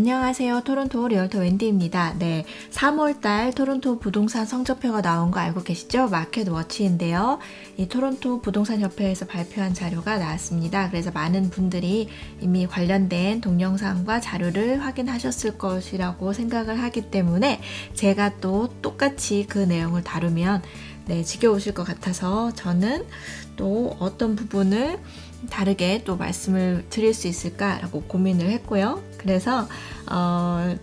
안녕하세요. 토론토 리얼터 웬디입니다. 네, 3월달 토론토 부동산 성적표가 나온 거 알고 계시죠? 마켓 워치인데요. 이 토론토 부동산 협회에서 발표한 자료가 나왔습니다. 그래서 많은 분들이 이미 관련된 동영상과 자료를 확인하셨을 것이라고 생각을 하기 때문에 제가 또 똑같이 그 내용을 다루면 네, 지겨우실 것 같아서 저는 또 어떤 부분을 다르게 또 말씀을 드릴 수 있을까라고 고민을 했고요. 그래서 어,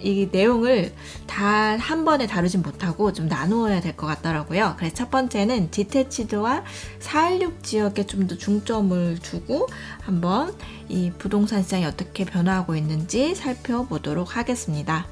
이 내용을 다 한 번에 다루진 못하고 좀 나누어야 될 것 같더라고요. 그래서 첫 번째는 디테치드와 416 지역에 좀 더 중점을 두고 한번 이 부동산 시장이 어떻게 변화하고 있는지 살펴보도록 하겠습니다.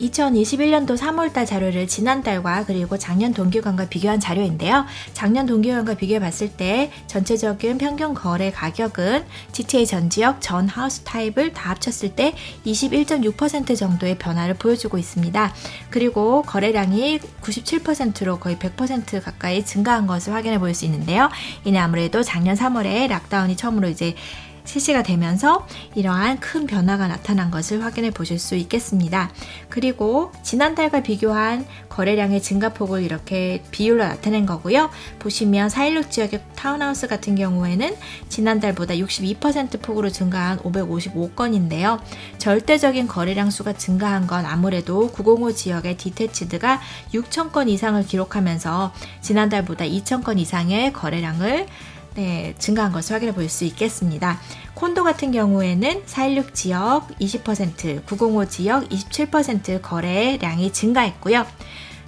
2021년도 3월달 자료를 지난달과 그리고 작년 동기간과 비교한 자료인데요. 작년 동기간과 비교해 봤을 때 전체적인 평균 거래 가격은 GTA 전 지역 전 하우스 타입을 다 합쳤을 때 21.6% 정도의 변화를 보여주고 있습니다. 그리고 거래량이 97%로 거의 100% 가까이 증가한 것을 확인해 볼 수 있는데요. 이는 아무래도 작년 3월에 락다운이 처음으로 이제 실시가 되면서 이러한 큰 변화가 나타난 것을 확인해 보실 수 있겠습니다. 그리고 지난달과 비교한 거래량의 증가폭을 이렇게 비율로 나타낸 거고요. 보시면 416 지역의 타운하우스 같은 경우에는 지난달보다 62% 폭으로 증가한 555건인데요. 절대적인 거래량 수가 증가한 건 아무래도 905 지역의 디테치드가 6,000건 이상을 기록하면서 지난달보다 2,000건 이상의 거래량을 네, 증가한 것을 확인해 볼 수 있겠습니다. 콘도 같은 경우에는 416 지역 20%, 905 지역 27% 거래량이 증가했고요.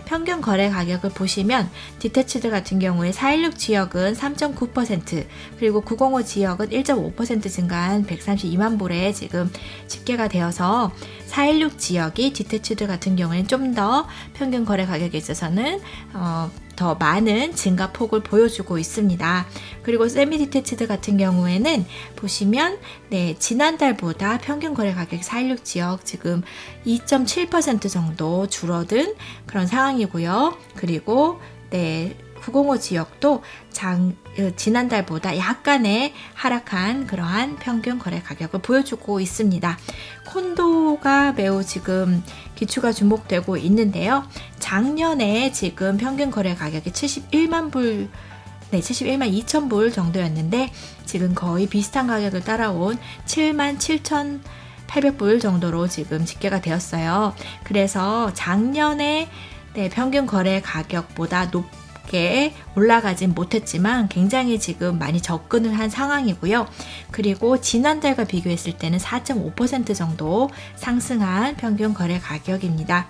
평균 거래 가격을 보시면 디테치드 같은 경우에 416 지역은 3.9% 그리고 905 지역은 1.5% 증가한 132만 불에 지금 집계가 되어서 416 지역이 디테치드 같은 경우에는 좀 더 평균 거래 가격에 있어서는 어, 더 많은 증가폭을 보여주고 있습니다. 그리고 세미 디테치드 같은 경우에는 보시면 네, 지난달보다 평균 거래 가격 416 지역 지금 2.7% 정도 줄어든 그런 상황이고요. 그리고 네, 905 지역도 장, 어, 지난달보다 약간의 하락한 그러한 평균 거래 가격을 보여주고 있습니다. 콘도가 매우 지금 기초가 주목되고 있는데요. 작년에 지금 평균 거래 가격이 71만 불 네, 71만 2천 불 정도였는데 지금 거의 비슷한 가격을 따라온 7만 7천 800불 정도로 지금 집계가 되었어요. 그래서 작년에 네, 평균 거래 가격보다 높 게 올라가진 못했지만 굉장히 지금 많이 접근을 한 상황이고요. 그리고 지난달과 비교했을 때는 4.5% 정도 상승한 평균 거래 가격입니다.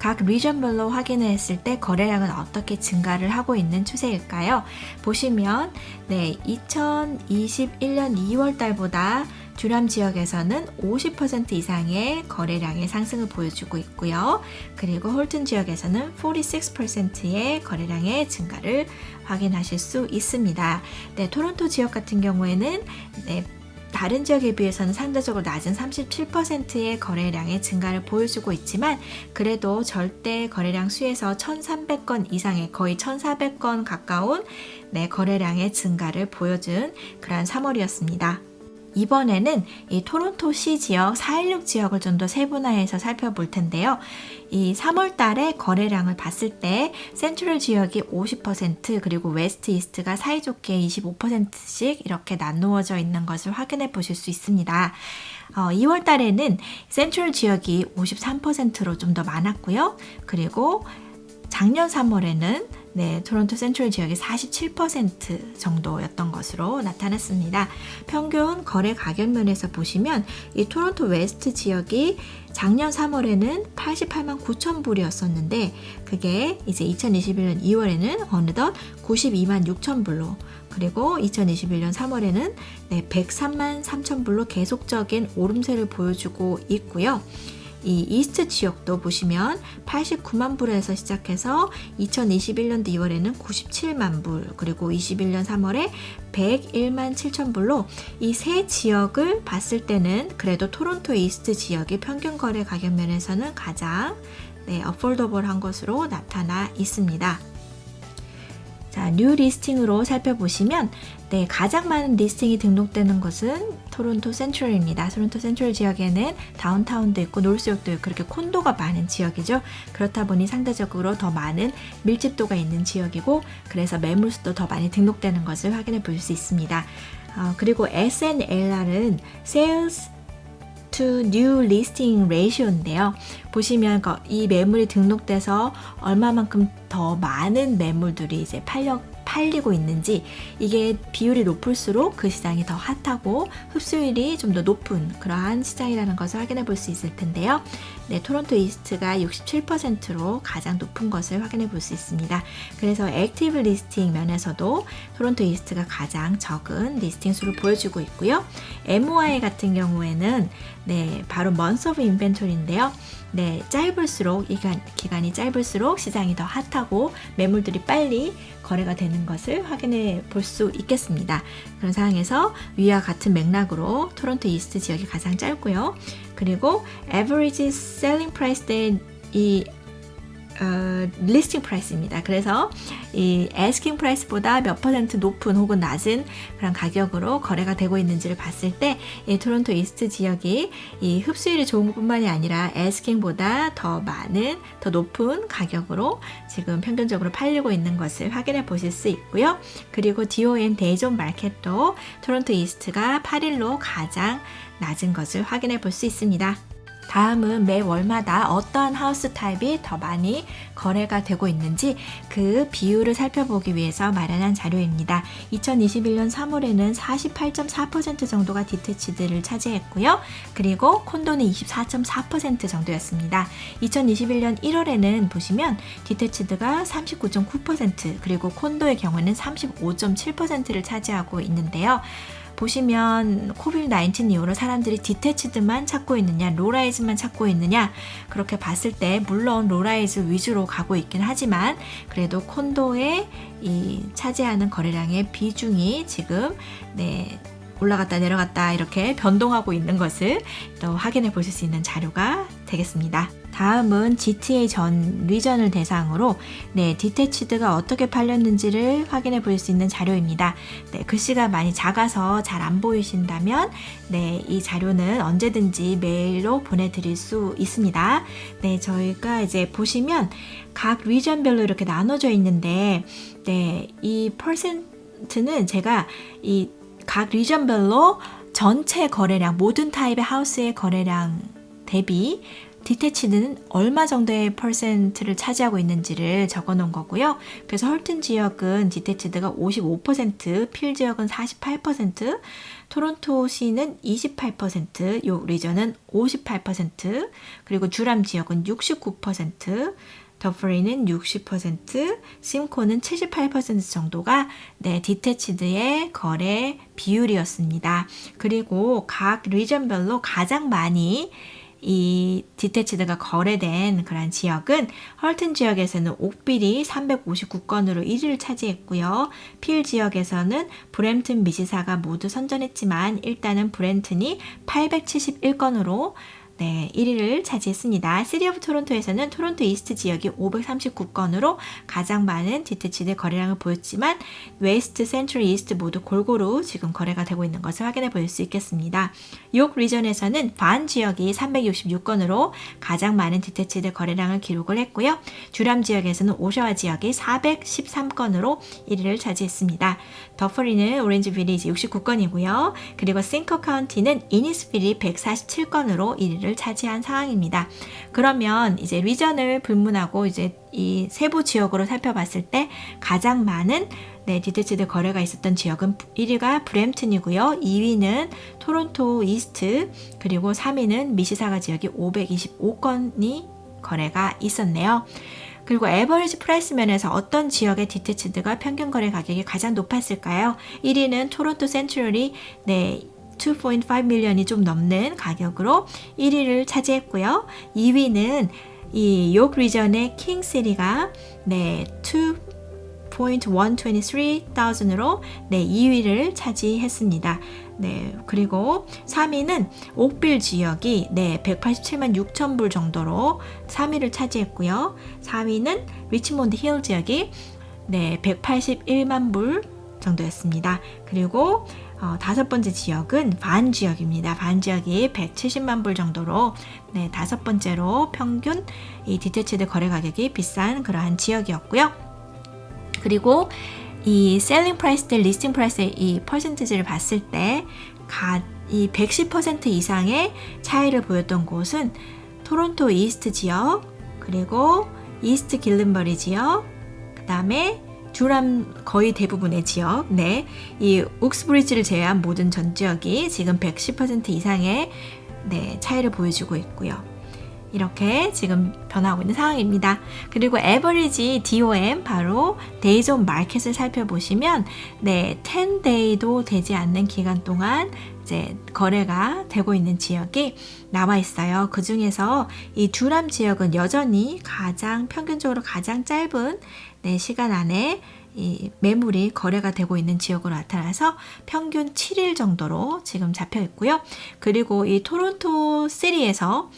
각 리전별로 확인했을 때 거래량은 어떻게 증가를 하고 있는 추세일까요? 보시면 네, 2021년 2월 달보다 주람 지역에서는 50% 이상의 거래량의 상승을 보여주고 있고요. 그리고 홀튼 지역에서는 46%의 거래량의 증가를 확인하실 수 있습니다. 네, 토론토 지역 같은 경우에는 네, 다른 지역에 비해서는 상대적으로 낮은 37%의 거래량의 증가를 보여주고 있지만 그래도 절대 거래량 수에서 1,300건 이상의 거의 1,400건 가까운 네, 거래량의 증가를 보여준 그런 3월이었습니다. 이번에는 이 토론토시 지역 416 지역을 좀 더 세분화해서 살펴볼 텐데요. 이 3월 달에 거래량을 봤을 때 센트럴 지역이 50% 그리고 웨스트 이스트가 사이좋게 25%씩 이렇게 나누어져 있는 것을 확인해 보실 수 있습니다. 어, 2월 달에는 센트럴 지역이 53%로 좀 더 많았고요. 그리고 작년 3월에는 네, 토론토 센트럴 지역이 47% 정도였던 것으로 나타났습니다. 평균 거래 가격 면에서 보시면 이 토론토 웨스트 지역이 작년 3월에는 88만 9천 불이었었는데 그게 이제 2021년 2월에는 어느덧 92만 6천 불로 그리고 2021년 3월에는 네, 103만 3천 불로 계속적인 오름세를 보여주고 있고요. 이 이스트 지역도 보시면 89만 불에서 시작해서 2021년도 2월에는 97만 불, 그리고 21년 3월에 101만 7천 불로 이 세 지역을 봤을 때는 그래도 토론토 이스트 지역이 평균 거래 가격 면에서는 가장 네, 어폴더블한 것으로 나타나 있습니다. 자, 뉴 리스팅으로 살펴보시면 네, 가장 많은 리스팅이 등록되는 것은 토론토 센트럴입니다. 토론토 센트럴 지역에는 다운타운도 있고 노스역도 있고 그렇게 콘도가 많은 지역이죠. 그렇다 보니 상대적으로 더 많은 밀집도가 있는 지역이고 그래서 매물수도 더 많이 등록되는 것을 확인해 볼 수 있습니다. 어, 그리고 SNLR은 Sales to New Listing Ratio인데요. 보시면 거- 이 매물이 등록돼서 얼마만큼 더 많은 매물들이 이제 팔려 팔리고 있는지 이게 비율이 높을수록 그 시장이 더 핫하고 흡수율이 좀 더 높은 그러한 시장이라는 것을 확인해 볼 수 있을 텐데요. 네, 토론토 이스트가 67%로 가장 높은 것을 확인해 볼 수 있습니다. 그래서 액티브 리스팅 면에서도 토론토 이스트가 가장 적은 리스팅 수를 보여주고 있고요. MOI 같은 경우에는 네, 바로 of inventory인데요. 네, 짧을수록 기간, 기간이 짧을수록 시장이 더 핫하고 매물들이 빨리 거래가 되는 것을 확인해 볼 수 있겠습니다. 그런 상황에서 위와 같은 맥락으로 토론토 이스트 지역이 가장 짧고요. 그리고 average selling price 대이 어, 리스팅 프라이스입니다. 그래서 이 asking 프라이스보다 몇 퍼센트 높은 혹은 낮은 그런 가격으로 거래가 되고 있는지를 봤을 때 이 토론토 이스트 지역이 이 흡수율이 좋은 것뿐만이 아니라 asking보다 더 많은 더 높은 가격으로 지금 평균적으로 팔리고 있는 것을 확인해 보실 수 있고요. 그리고 DOM 대존 마켓도 토론토 이스트가 8일로 가장 낮은 것을 확인해 볼 수 있습니다. 다음은 매 월마다 어떠한 하우스 타입이 더 많이 거래가 되고 있는지 그 비율을 살펴보기 위해서 마련한 자료입니다. 2021년 3월에는 48.4% 정도가 디테치드를 차지했고요. 그리고 콘도는 24.4% 정도였습니다. 2021년 1월에는 보시면 디테치드가 39.9% 그리고 콘도의 경우는 35.7%를 차지하고 있는데요. 보시면 코비드 19 이후로 사람들이 디테치드만 찾고 있느냐, 로라이즈만 찾고 있느냐 그렇게 봤을 때 물론 로라이즈 위주로 가고 있긴 하지만 그래도 콘도에 이 차지하는 거래량의 비중이 지금 네 올라갔다 내려갔다 이렇게 변동하고 있는 것을 또 확인해 보실 수 있는 자료가 되겠습니다. 다음은 GTA 전 리전을 대상으로 네, 디테치드가 어떻게 팔렸는지를 확인해 볼 수 있는 자료입니다. 네, 글씨가 많이 작아서 잘 안 보이신다면 네, 이 자료는 언제든지 메일로 보내 드릴 수 있습니다. 네, 저희가 이제 보시면 각 리전별로 이렇게 나눠져 있는데 네, 이 퍼센트는 제가 이 각 리전별로 전체 거래량 모든 타입의 하우스의 거래량 대비 디테치드는 얼마 정도의 퍼센트를 차지하고 있는지를 적어 놓은 거고요. 그래서 헐튼 지역은 디테치드가 55%, 필 지역은 48%, 토론토 시는 28%, 요 리전은 58%, 그리고 주람 지역은 69%, 더프리는 60%, 심코는 78% 정도가 네, 디테치드의 거래 비율이었습니다. 그리고 각 리전별로 가장 많이 이 디테치드가 거래된 그런 지역은 헐튼 지역에서는 옥빌이 359건으로 1위를 차지했고요. 필 지역에서는 브램튼 미시사가 모두 선전했지만 일단은 브램튼이 871건으로 네, 1위를 차지했습니다. 시리 오브 토론토에서는 토론토 이스트 지역이 539건으로 가장 많은 디테치드 거래량을 보였지만 웨스트, 센트럴, 이스트 모두 골고루 지금 거래가 되고 있는 것을 확인해 볼 수 있겠습니다. 욕 리전에서는 반 지역이 366건으로 가장 많은 디테치드 거래량을 기록을 했고요. 주람 지역에서는 오셔와 지역이 413건으로 1위를 차지했습니다. 더퍼리는 오렌지 빌리지 69건이고요. 그리고 싱커 카운티는 이니스빌이 147건으로 1위를 차지한 상황입니다. 그러면 이제 리전을 불문하고 이제 이 세부 지역으로 살펴봤을 때 가장 많은 네, 디테치드 거래가 있었던 지역은 1위가 브램튼이고요. 2위는 토론토 이스트, 그리고 3위는 미시사가 지역이 525건이 거래가 있었네요. 그리고 에버리지 프라이스 면에서 어떤 지역의 디테치드가 평균 거래 가격이 가장 높았을까요? 1위는 토론토 센트럴이 네, 2.5 밀리언이 좀 넘는 가격으로 1위를 차지했고요. 2위는 이 욕 리전의 킹시리가 네, 2.123,000으로 네, 2위를 차지했습니다. 네, 그리고 3위는 옥빌 지역이 네, 187만 6천 불 정도로 3위를 차지했고요. 4위는 리치몬드 힐 지역이 네, 181만 불 정도였습니다. 그리고 어, 다섯 번째 지역은 반 지역입니다. 반 지역이 170만 불 정도로 네, 다섯 번째로 평균 이 디테치드 거래 가격이 비싼 그러한 지역이었고요. 그리고 이 셀링 프라이스 대 리스팅 프라이스의 이 퍼센티지를 봤을 때 이 110% 이상의 차이를 보였던 곳은 토론토 이스트 지역, 그리고 이스트 길른버리 지역, 그 다음에 주람 거의 대부분의 지역, 네, 이 욱스브리지를 제외한 모든 전 지역이 지금 110% 이상의 네, 차이를 보여주고 있고요. 이렇게 지금 변하고 있는 상황입니다. 그리고 에버리지 DOM 바로 Days on Market을 살펴보시면 네, 10day도 되지 않는 기간 동안 이제 거래가 되고 있는 지역이 나와 있어요. 그 중에서 이 두람 지역은 여전히 가장 평균적으로 가장 짧은 네, 시간 안에 이 매물이 거래가 되고 있는 지역으로 나타나서 평균 7일 정도로 지금 잡혀 있고요. 그리고 이 토론토 시리에서는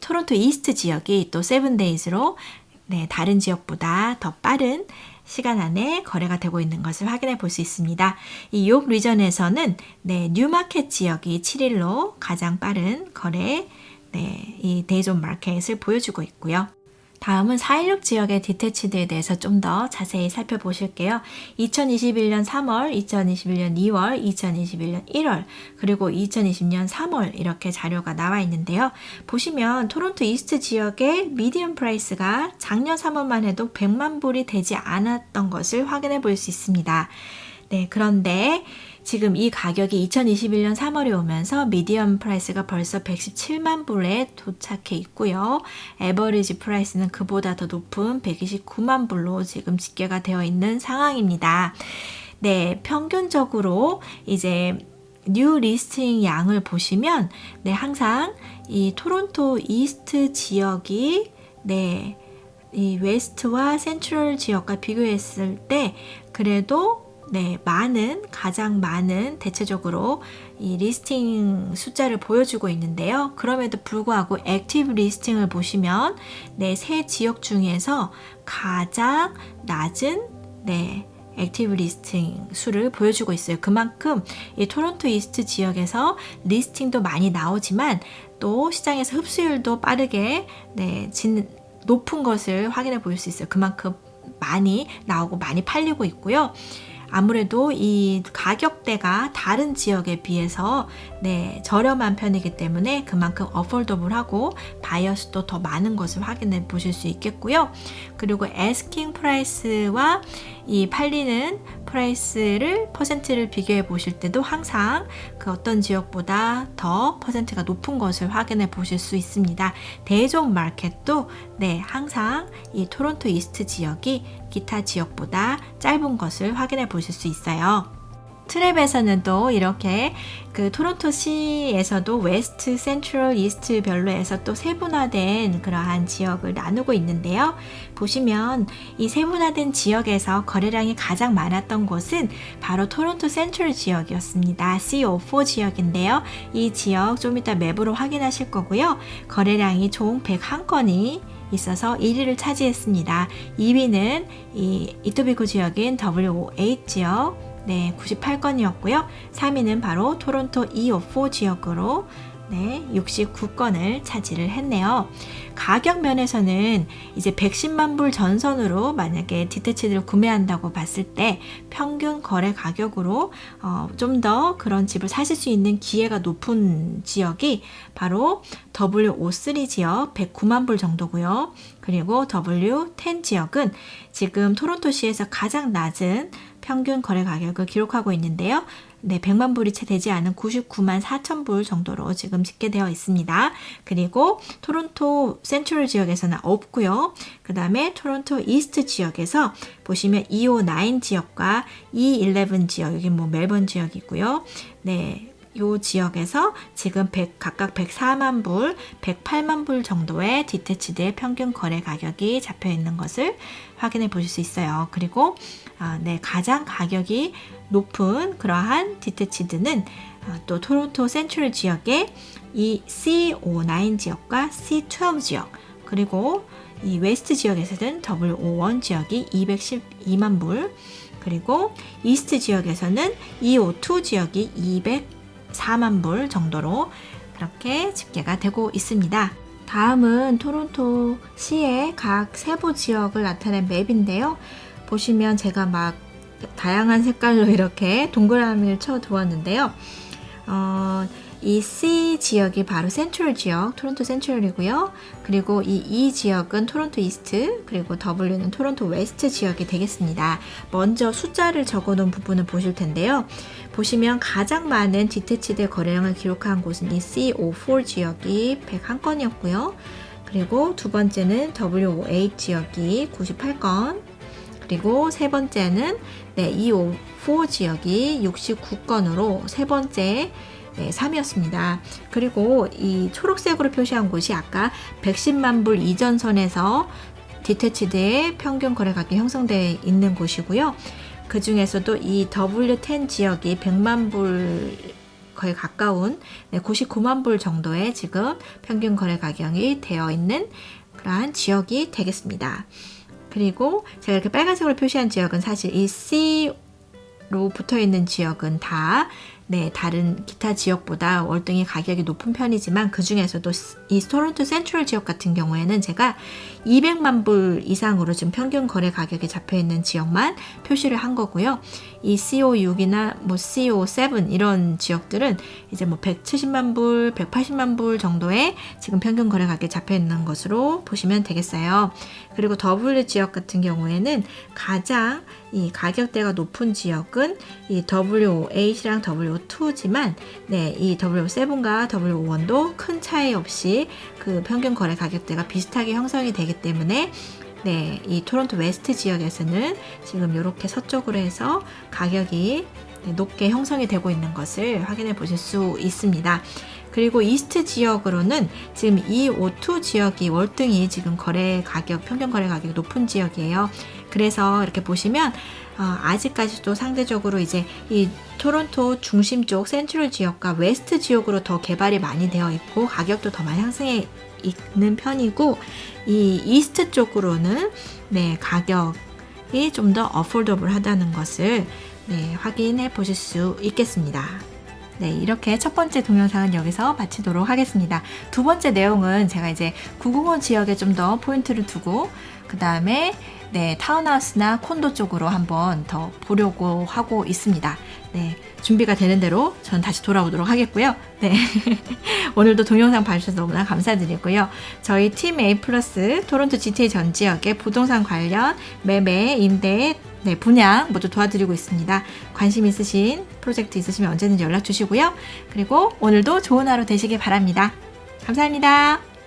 토론토 이스트 지역이 또 세븐데이즈로 네, 다른 지역보다 더 빠른 시간 안에 거래가 되고 있는 것을 확인해 볼 수 있습니다. 이 욕 리전에서는 네, 뉴마켓 지역이 7일로 가장 빠른 거래 네, 이 데이존 마켓을 보여주고 있고요. 다음은 416 지역의 디테치드에 대해서 좀 더 자세히 살펴보실게요. 2021년 3월, 2021년 2월, 2021년 1월, 그리고 2020년 3월 이렇게 자료가 나와 있는데요. 보시면 토론토 이스트 지역의 미디엄 프라이스가 작년 3월만 해도 100만 불이 되지 않았던 것을 확인해 볼 수 있습니다. 네, 그런데 지금 이 가격이 2021년 3월에 오면서 미디엄 프라이스가 벌써 117만 불에 도착해 있고요. 에버리지 프라이스는 그보다 더 높은 129만 불로 지금 집계가 되어 있는 상황입니다. 네, 평균적으로 이제 뉴 리스팅 양을 보시면 네, 항상 이 토론토 이스트 지역이 네, 이 웨스트와 센트럴 지역과 비교했을 때 그래도 네, 많은, 가장 많은 대체적으로 이 리스팅 숫자를 보여주고 있는데요. 그럼에도 불구하고 액티브 리스팅을 보시면 네, 세 지역 중에서 가장 낮은 네, 액티브 리스팅 수를 보여주고 있어요. 그만큼 이 토론토 이스트 지역에서 리스팅도 많이 나오지만 또 시장에서 흡수율도 빠르게 네, 진, 높은 것을 확인해 볼 수 있어요. 그만큼 많이 나오고 많이 팔리고 있고요. 아무래도 이 가격 대가 다른 지역에 비해서 네, 저렴한 편이기 때문에 그만큼 어폴더블하고 바이어 수도 더 많은 것을 확인해 보실 수 있겠고요. 그리고 에스킹 프라이스와 이 팔리는 프라이스를 퍼센트를 비교해 보실 때도 항상 그 어떤 지역보다 더 퍼센트가 높은 것을 확인해 보실 수 있습니다. 대종 마켓도 네, 항상 이 토론토 이스트 지역이 기타 지역보다 짧은 것을 확인해 보실 수 있어요. 트랩에서는 또 이렇게 그 토론토 시에서도 웨스트, 센트럴, 이스트 별로에서 또 세분화된 그러한 지역을 나누고 있는데요. 보시면 이 세분화된 지역에서 거래량이 가장 많았던 곳은 바로 토론토 센트럴 지역이었습니다. CO4 지역인데요. 이 지역 좀 이따 맵으로 확인하실 거고요. 거래량이 총 101건이 있어서 1위를 차지했습니다. 2위는 이 이토비코 지역인 W5 지역 네, 98건이었고요. 3위는 바로 토론토 254 지역으로 네, 69건을 차지를 했네요. 가격 면에서는 이제 110만 불 전선으로 만약에 디테치드를 구매한다고 봤을 때 평균 거래 가격으로 어, 좀 더 그런 집을 사실 수 있는 기회가 높은 지역이 바로 W53 지역 109만 불 정도고요. 그리고 W10 지역은 지금 토론토시에서 가장 낮은 평균 거래 가격을 기록하고 있는데요. 네, 100만 불이 채 되지 않은 99만 4천 불 정도로 지금 집계되어 있습니다. 그리고 토론토 센트럴 지역에서는 없고요. 그 다음에 토론토 이스트 지역에서 보시면 259 지역과 211 지역, 여기 뭐 멜번 지역이고요. 네, 요 지역에서 지금 100, 각각 104만 불, 108만 불 정도의 디테치드의 평균 거래 가격이 잡혀 있는 것을 확인해 보실 수 있어요. 그리고 아, 네, 가장 가격이 높은 그러한 디테치드는 아, 또 토론토 센트럴 지역의 이 C59 지역과 C12 지역 그리고 이 웨스트 지역에서는 W51 지역이 212만 불, 그리고 이스트 지역에서는 E52 지역이 204만 불 정도로 그렇게 집계가 되고 있습니다. 다음은 토론토 시의 각 세부 지역을 나타낸 맵인데요. 보시면 제가 막 다양한 색깔로 이렇게 동그라미를 쳐 두었는데요. 어, 이 C 지역이 바로 센트럴 지역, 토론토 센트럴이고요. 그리고 이 E 지역은 토론토 이스트, 그리고 W는 토론토 웨스트 지역이 되겠습니다. 먼저 숫자를 적어 놓은 부분을 보실 텐데요. 보시면 가장 많은 디테치드 거래량을 기록한 곳은 이 C54 지역이 101건이었고요. 그리고 두 번째는 W58 지역이 98건, 그리고 세 번째는 네, E54 지역이 69건으로 세 번째 네, 3이었습니다. 그리고 이 초록색으로 표시한 곳이 아까 110만 불 이전 선에서 디테치드의 평균 거래 가격이 형성되어 있는 곳이고요. 그 중에서도 이 W10 지역이 100만 불 거의 가까운 네, 99만 불 정도의 지금 평균 거래 가격이 되어 있는 그러한 지역이 되겠습니다. 그리고 제가 이렇게 빨간색으로 표시한 지역은 사실 이 C로 붙어 있는 지역은 다 네, 다른 기타 지역보다 월등히 가격이 높은 편이지만 그 중에서도 이 토론토 센트럴 지역 같은 경우에는 제가 200만 불 이상으로 지금 평균 거래 가격이 잡혀 있는 지역만 표시를 한 거고요. 이 CO6이나 뭐 CO7 이런 지역들은 이제 뭐 170만 불, 180만 불 정도의 지금 평균 거래 가격이 잡혀 있는 것으로 보시면 되겠어요. 그리고 W 지역 같은 경우에는 가장 이 가격대가 높은 지역은 이 W8이랑 W2지만 네, 이 W7과 W1도 큰 차이 없이 그 평균 거래 가격대가 비슷하게 형성이 되기 때문에 네, 이 토론토 웨스트 지역에서는 지금 이렇게 서쪽으로 해서 가격이 네, 높게 형성이 되고 있는 것을 확인해 보실 수 있습니다. 그리고 이스트 지역으로는 지금 이 O2 지역이 월등히 지금 거래 가격, 평균 거래 가격이 높은 지역이에요. 그래서 이렇게 보시면 어, 아직까지도 상대적으로 이제 이 토론토 중심 쪽 센트럴 지역과 웨스트 지역으로 더 개발이 많이 되어 있고 가격도 더 많이 상승해 있는 편이고 이 이스트 쪽으로는 네 가격이 좀 더 어폴더블하다는 것을 네, 확인해 보실 수 있겠습니다. 네, 이렇게 첫 번째 동영상은 여기서 마치도록 하겠습니다. 두 번째 내용은 제가 이제 905 지역에 좀 더 포인트를 두고 그 다음에 네, 타운하우스나 콘도 쪽으로 한번 더 보려고 하고 있습니다. 네, 준비가 되는 대로 저는 다시 돌아오도록 하겠고요. 네. 오늘도 동영상 봐주셔서 너무나 감사드리고요. 저희 팀 A 플러스 토론토 GTA 전 지역의 부동산 관련 매매, 임대, 네, 분양 모두 도와드리고 있습니다. 관심 있으신 프로젝트 있으시면 언제든지 연락 주시고요. 그리고 오늘도 좋은 하루 되시길 바랍니다. 감사합니다.